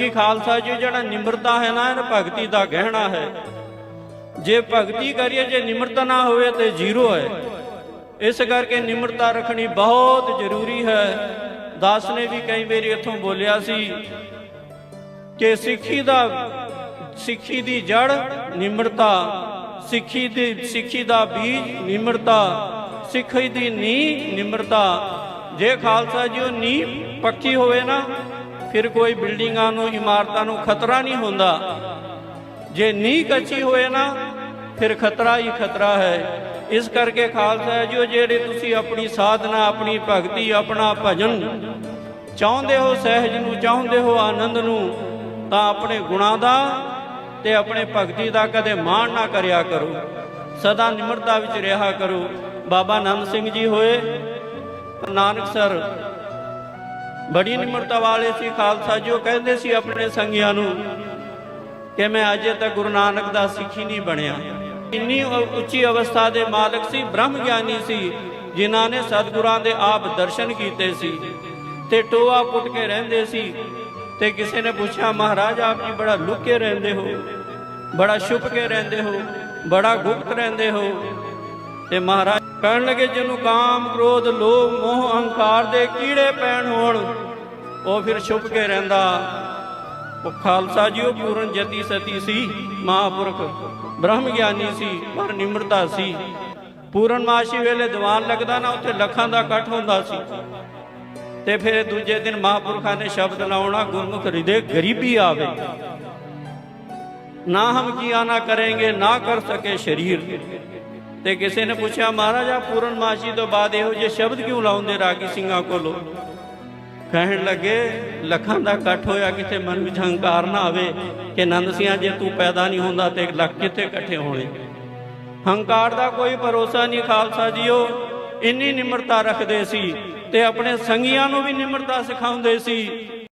ਕਿਉਂਕਿ ਖਾਲਸਾ ਜੀ, ਜਿਹੜਾ ਨਿਮਰਤਾ ਹੈ ਨਾ ਇਹ ਭਗਤੀ ਦਾ ਗਹਿਣਾ ਹੈ। ਜੇ ਭਗਤੀ ਕਰੀਏ, ਜੇ ਨਿਮਰਤਾ ਨਾ ਹੋਵੇ ਤੇ ਜ਼ੀਰੋ ਹੈ। ਇਸ ਕਰਕੇ ਨਿਮਰਤਾ ਰੱਖਣੀ ਬਹੁਤ ਜ਼ਰੂਰੀ ਹੈ। ਦਾਸ ਨੇ ਵੀ ਕਈ ਵਾਰੀ ਇੱਥੋਂ ਬੋਲਿਆ ਸੀ ਕਿ ਸਿੱਖੀ ਦਾ, ਸਿੱਖੀ ਦੀ ਜੜ ਨਿਮਰਤਾ, ਸਿੱਖੀ ਦੀ, ਸਿੱਖੀ ਦਾ ਬੀਜ ਨਿਮਰਤਾ, ਸਿੱਖੀ ਦੀ ਨੀਂਹ ਨਿਮਰਤਾ। ਜੇ ਖਾਲਸਾ ਜੀ, ਉਹ ਨੀਂਹ ਪੱਕੀ ਹੋਵੇ ਨਾ ਫਿਰ ਕੋਈ ਬਿਲਡਿੰਗਾਂ ਨੂੰ, ਇਮਾਰਤਾਂ ਨੂੰ ਖਤਰਾ ਨਹੀਂ ਹੁੰਦਾ। ਜੇ ਨੀਂਹ ਕੱਚੀ ਹੋਏ ਨਾ, ਫਿਰ ਖਤਰਾ ਹੀ ਖਤਰਾ ਹੈ। ਇਸ ਕਰਕੇ ਖਾਲਸਾ ਜੀ ਜਿਹੜੇ ਤੁਸੀਂ ਆਪਣੀ ਸਾਧਨਾ, ਆਪਣੀ ਭਗਤੀ, ਆਪਣਾ ਭਜਨ ਚਾਹੁੰਦੇ ਹੋ, ਸਹਿਜ ਨੂੰ ਚਾਹੁੰਦੇ ਹੋ, ਆਨੰਦ ਨੂੰ, ਤਾਂ ਆਪਣੇ ਗੁਣਾਂ ਦਾ ਤੇ ਆਪਣੇ ਭਗਤੀ ਦਾ ਕਦੇ ਮਾਣ ਨਾ ਕਰਿਆ ਕਰੋ। ਸਦਾ ਨਿਮਰਤਾ ਵਿੱਚ ਰਿਹਾ ਕਰੋ। ਬਾਬਾ ਆਨੰਦ ਸਿੰਘ ਜੀ ਹੋਏ, ਨਾਨਕ ਸਰ ਬੜੀ ਨਿਮਰਤਾ ਵਾਲੇ ਸੀ, ਖਾਲਸਾ ਜੀ, ਉਹ ਕਹਿੰਦੇ ਸੀ ਆਪਣੇ ਸੰਗੀਆਂ ਨੂੰ ਕਿ ਮੈਂ ਅਜੇ ਤੱਕ ਗੁਰੂ ਨਾਨਕ ਦਾ ਸਿੱਖੀ ਨਹੀਂ ਬਣਿਆ। ਇੰਨੀ ਉੱਚੀ ਅਵਸਥਾ ਦੇ ਮਾਲਕ ਸੀ, ਬ੍ਰਹਮ ਗਿਆਨੀ ਸੀ, ਜਿਨ੍ਹਾਂ ਨੇ ਸਤਿਗੁਰਾਂ ਦੇ ਆਪ ਦਰਸ਼ਨ ਕੀਤੇ ਸੀ ਤੇ ਟੋਆ ਪੁੱਟ ਕੇ ਰਹਿੰਦੇ ਸੀ ਤੇ ਕਿਸੇ ਨੇ ਪੁੱਛਿਆ, ਮਹਾਰਾਜ, ਆਪ ਜੀ ਬੜਾ ਲੁੱਕ ਕੇ ਰਹਿੰਦੇ ਹੋ, ਬੜਾ ਛੁਪ ਕੇ ਰਹਿੰਦੇ ਹੋ, ਬੜਾ ਗੁਪਤ ਰਹਿੰਦੇ ਹੋ? ਤੇ ਮਹਾਰਾਜ ਕਹਿਣ ਲੱਗੇ, ਜਿਹਨੂੰ ਕਾਮ, ਕ੍ਰੋਧ, ਲੋਭ, ਮੋਹ, ਅਹੰਕਾਰ ਦੇ ਕੀੜੇ ਪੈਣ ਹੋਣ, ਉਹ ਫਿਰ ਛੁਪ ਕੇ ਰਹਿੰਦਾ। ਉਹ ਖਾਲਸਾ ਜੀ, ਉਹ ਪੂਰਨ ਜਤੀ ਸਤੀ ਸੀ, ਮਹਾਪੁਰਖ, ਬ੍ਰਹਮ ਗਿਆਨੀ ਸੀ, ਪਰ ਨਿਮਰਤਾ ਸੀ। ਪੂਰਨਮਾਸ਼ੀ ਵੇਲੇ ਦੀਵਾਨ ਲੱਗਦਾ ਨਾ, ਉੱਥੇ ਲੱਖਾਂ ਦਾ ਇਕੱਠ ਹੁੰਦਾ ਸੀ। ਤੇ ਫਿਰ ਦੂਜੇ ਦਿਨ ਮਹਾਪੁਰਖਾਂ ਨੇ ਸ਼ਬਦ ਲਾਉਣਾ, ਗੁਰਮੁਖ ਹਿਰਦੇ ਗਰੀਬੀ ਆਵੇ। ਨਾ ਹਮ ਕੀਆ ਨਾ ਕਰਾਂਗੇ, ਨਾ ਕਰ ਸਕੇ ਸ਼ਰੀਰ। ਤੇ ਕਿਸੇ ਨੇ ਪੁੱਛਿਆ, ਮਹਾਰਾਜਾ ਪੂਰਨਮਾਸ਼ੀ ਤੋਂ ਬਾਅਦ ਇਹੋ ਜਿਹੇ ਸ਼ਬਦ ਕਿਉਂ ਲਾਉਂਦੇ ਰਾਗੀ ਸਿੰਘਾਂ ਕੋਲੋਂ? ਕਹਿਣ ਲੱਗੇ, ਲੱਖਾਂ ਦਾ ਇਕੱਠ ਹੋਇਆ ਕਿਤੇ ਮਨ ਵਿੱਚ ਹੰਕਾਰ ਨਾ ਆਵੇ ਕਿ ਨੰਦ ਸਿੰਘਾਂ ਜੇ ਤੂੰ ਪੈਦਾ ਨਹੀਂ ਹੁੰਦਾ ਤੇ ਲੱਖ ਕਿੱਥੇ ਇਕੱਠੇ ਹੋਣੇ? ਹੰਕਾਰ ਦਾ ਕੋਈ ਭਰੋਸਾ ਨਹੀਂ, ਖਾਲਸਾ ਜੀਓ। ਇੰਨੀ ਨਿਮਰਤਾ ਰੱਖਦੇ ਸੀ ਤੇ ਆਪਣੇ ਸੰਗੀਆਂ ਨੂੰ ਵੀ ਨਿਮਰਤਾ ਸਿਖਾਉਂਦੇ ਸੀ।